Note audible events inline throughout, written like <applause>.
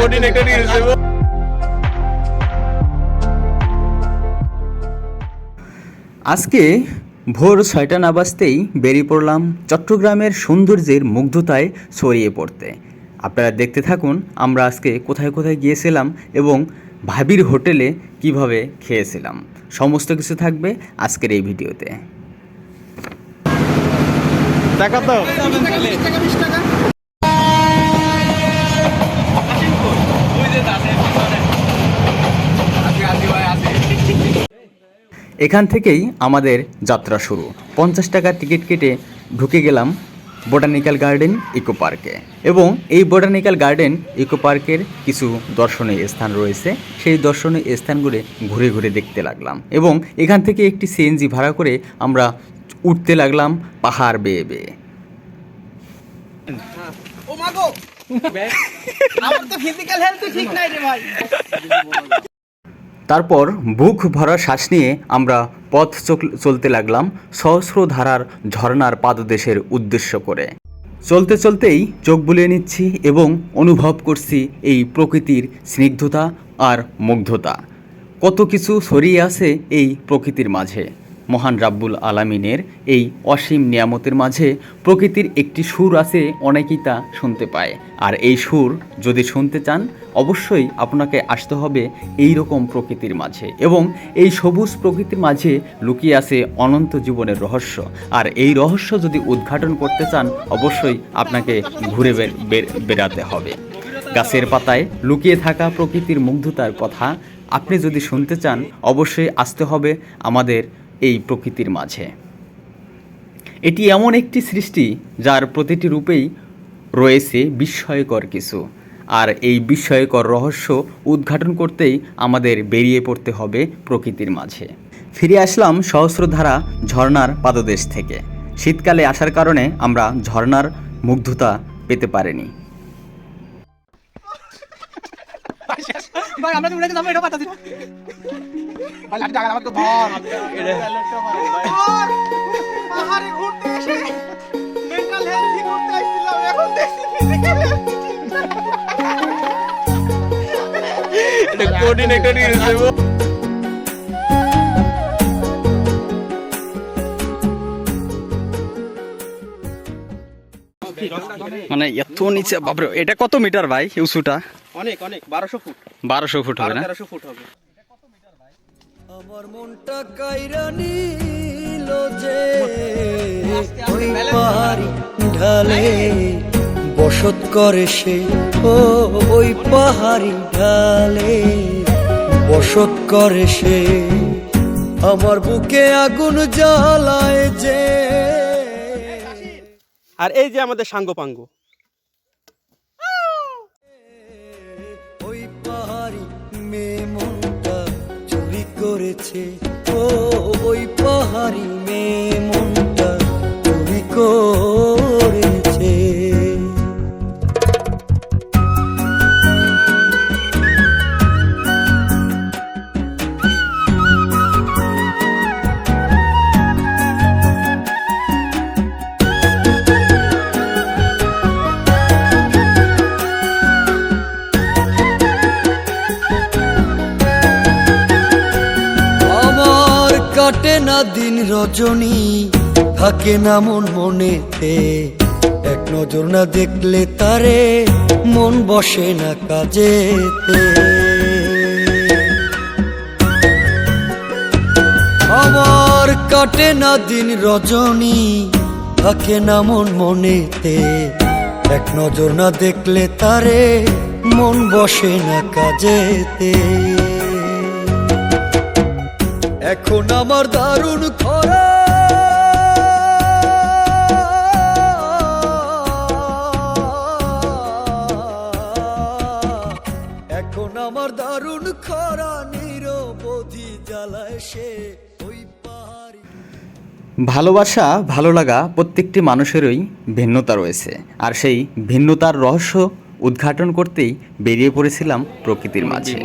কঠিন একটা রিলস দেবো আজকে ভোর ছয়টা না বাজতেই বেরিয়ে পড়লাম চট্টগ্রামের সৌন্দর্যের মুগ্ধতায় ছড়িয়ে পড়তে। আপনারা দেখতে থাকুন আমরা আজকে কোথায় কোথায় গিয়েছিলাম এবং ভাবির হোটেলে কীভাবে খেয়েছিলাম। সমস্ত কিছু থাকবে আজকের এই ভিডিওতে। দেখা তো এখান থেকেই আমাদের যাত্রা শুরু। পঞ্চাশ টাকার টিকিট কেটে ঢুকে গেলাম বোটানিক্যাল গার্ডেন ইকো পার্কে এবং এই বোটানিক্যাল গার্ডেন ইকো পার্কের কিছু দর্শনীয় স্থান রয়েছে। সেই দর্শনীয় স্থানগুলো ঘুরে ঘুরে দেখতে লাগলাম এবং এখান থেকে একটি সিএনজি ভাড়া করে আমরা উঠতে লাগলাম পাহাড় বেয়ে বেয়ে। ও মাগো <laughs> আমার তো ফিজিক্যাল হেলথ ঠিক নাই রে ভাই। <laughs> তারপর বুক ভরা শ্বাস নিয়ে আমরা পথ চলতে লাগলাম সহস্র ধারার ঝর্ণার পাদদেশের উদ্দেশ্য করে। চলতে চলতেই চোখ বুলিয়ে নিচ্ছি এবং অনুভব করছি এই প্রকৃতির স্নিগ্ধতা আর মুগ্ধতা। কত কিছু ছড়িয়ে আছে এই প্রকৃতির মাঝে। মহান রাব্বুল আলামিনের এই অসীম নিয়ামতের মাঝে প্রকৃতির একটি সুর আছে, অনেকেই তা শুনতে পায়। আর এই সুর যদি শুনতে চান, অবশ্যই আপনাকে আসতে হবে এই রকম প্রকৃতির মাঝে এবং এই সবুজ প্রকৃতির মাঝে লুকিয়ে আছে অনন্ত জীবনের রহস্য। আর এই রহস্য যদি উদ্ঘাটন করতে চান, অবশ্যই আপনাকে ঘুরে বেড়াতে হবে। গাছের পাতায় লুকিয়ে থাকা প্রকৃতির মুগ্ধতার কথা আপনি যদি শুনতে চান, অবশ্যই আসতে হবে আমাদের এই প্রকৃতির মাঝে। এটি এমন একটি সৃষ্টি যার প্রতিটি রূপেই রয়েছে বিস্ময়কর কিছু। আর এই বিস্ময়কর রহস্য উদ্ঘাটন করতেই আমাদের বেরিয়ে পড়তে হবে প্রকৃতির মাঝে। ফিরে আসলাম সহস্রধারা ঝর্ণার পাদদেশ থেকে। শীতকালে আসার কারণে আমরা ঝর্ণার মুগ্ধতা পেতে পারিনি। <laughs> ভাই আমরা তো উড়ে যাব এটা পাতা দিন ভাই লাঠি টাকা আমার তো ধর ধর। পাহাড়ে ঘুরতে এসে মেন্টাল হেলথ আসছিলাম এখন দেখছি। এটা কঠিন একটা রিলস মানে এত নিচে বাপরে এটা কত মিটার ভাই উঁচুটা অনেক অনেক বারোশো ফুট। বারোশো ফুট হবে না? তেরোশো ফুট হবে। আমার মনটা কাইরা নিল যে ওই পাহাড়ি ঢালে বসত করে সে। ও ওই পাহাড়ি ঢালে বসত করে সে। আমার বুকে আগুন জ্বালায় যে। আর এই যে আমাদের সাঙ্গ করেছে। ও ওই পাহাড়ি মে মনটা তুমি করেছে কাটে না দিন রজনী, থাকে না মন মনেতে। এক নজর না দেখলে তারে মন বসে না কাজেতে। আমার কাটে না দিন রজনী, থাকে না মন মনেতে। এক নজর না দেখলে তারে মন বসে না কাজেতে। এখন আমার দারুণ খরা। এখন আমার দারুণ খরা নিরবধি জ্বালায় সে ওই পাহাড়ি ভালোবাসা ভালো লাগা প্রত্যেকটি মানুষেরই ভিন্নতা রয়েছে। আর সেই ভিন্নতার রহস্য উদ্ঘাটন করতেই বেরিয়ে পড়েছিলাম প্রকৃতির মাঝে।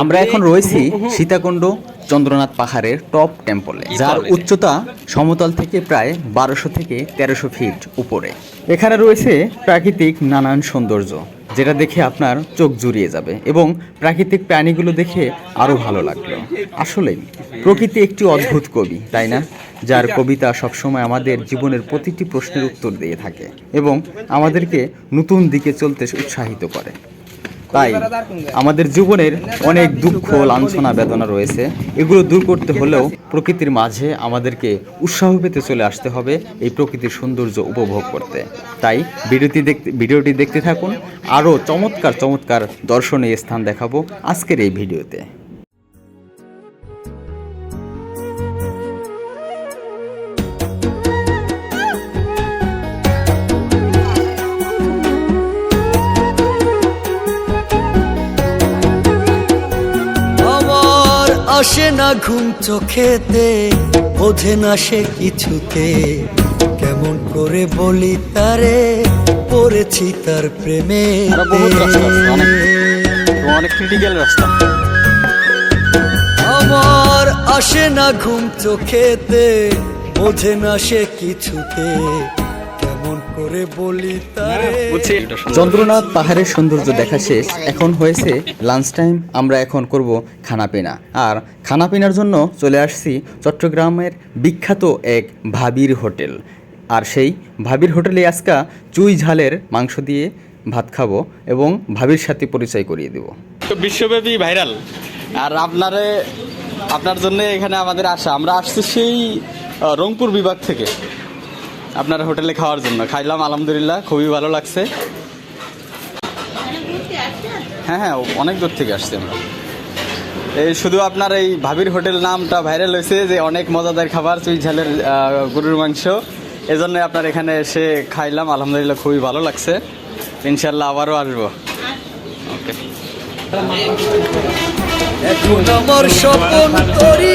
আমরা এখন রয়েছি সীতাকুণ্ড চন্দ্রনাথ পাহাড়ের টপ টেম্পলে যার উচ্চতা সমতল থেকে প্রায় বারোশো থেকে তেরোশো ফিট উপরে। এখানে রয়েছে প্রাকৃতিক নানান সৌন্দর্য যেটা দেখে আপনার চোখ জুড়িয়ে যাবে এবং প্রাকৃতিক প্রাণীগুলো দেখে আরও ভালো লাগল। আসলেই প্রকৃতি একটি অদ্ভুত কবি তাই না? যার কবিতা সবসময় আমাদের জীবনের প্রতিটি প্রশ্নের উত্তর দিয়ে থাকে এবং আমাদেরকে নতুন দিকে চলতে উৎসাহিত করে। তাই আমাদের জীবনের অনেক দুঃখ, লাঞ্ছনা, বেদনা রয়েছে। এগুলো দূর করতে হলেও প্রকৃতির মাঝে আমাদেরকে উৎসাহ পেতে চলে আসতে হবে এই প্রকৃতির সৌন্দর্য উপভোগ করতে। তাই ভিডিওটি দেখতে ভিডিওটি দেখতে থাকুন। আরও চমৎকার চমৎকার দর্শনীয় স্থান দেখাবো আজকের এই ভিডিওতে। আসে না ঘুম চোখেতে বোঝে না সে কিছুতে। কেমন করে বলি তারে পড়েছি তার প্রেমে। অনেক। ক্রিটিক্যাল রাস্তা। আমার আসে না ঘুম চোখেতে বোঝে না সে কিছুতে। কেমন করে বলি তারে। চন্দ্রনাথ পাহাড়ের সৌন্দর্য দেখা শেষ। এখন হয়েছে লাঞ্চ টাইম আমরা এখন করব খানাপিনা। আর খানাপিনার জন্য চলে আসছি চট্টগ্রামের বিখ্যাত এক ভাবির হোটেল। আর সেই ভাবির হোটেলে আজকা চুই ঝালের মাংস দিয়ে ভাত খাব এবং ভাবির সাথে পরিচয় করিয়ে দেব। তো বিশ্বব্যাপী ভাইরাল। আর আপনারে আপনার জন্য এখানে আমাদের আসা। আমরা আসছি সেই রংপুর বিভাগ থেকে। আপনার হোটেলে খাওয়ার জন্য। খাইলাম, আলহামদুলিল্লাহ, খুবই ভালো লাগছে। হ্যাঁ হ্যাঁ অনেক দূর থেকে আসছি আমরা। এই শুধু আপনার এই ভাবির হোটেল নামটা ভাইরাল হয়েছে যে অনেক মজাদার খাবার, চুই ঝালের গরুর মাংস। এজন্য আপনার এখানে এসে খাইলাম, আলহামদুলিল্লাহ, খুবই ভালো লাগছে। ইনশাল্লাহ আবারও আসব। ওকে এখন আমার করি।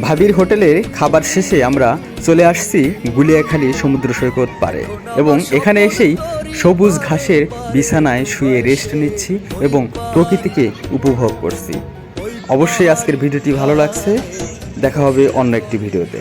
ভাবির হোটেলের খাবার শেষে আমরা চলে আসছি গুলিয়াখালী সমুদ্র সৈকত পারে এবং এখানে এসেই সবুজ ঘাসের বিছানায় শুয়ে রেস্ট নিচ্ছি এবং প্রকৃতিকে উপভোগ করছি। অবশ্যই আজকের ভিডিওটি ভালো লাগছে। দেখা হবে অন্য একটি ভিডিওতে।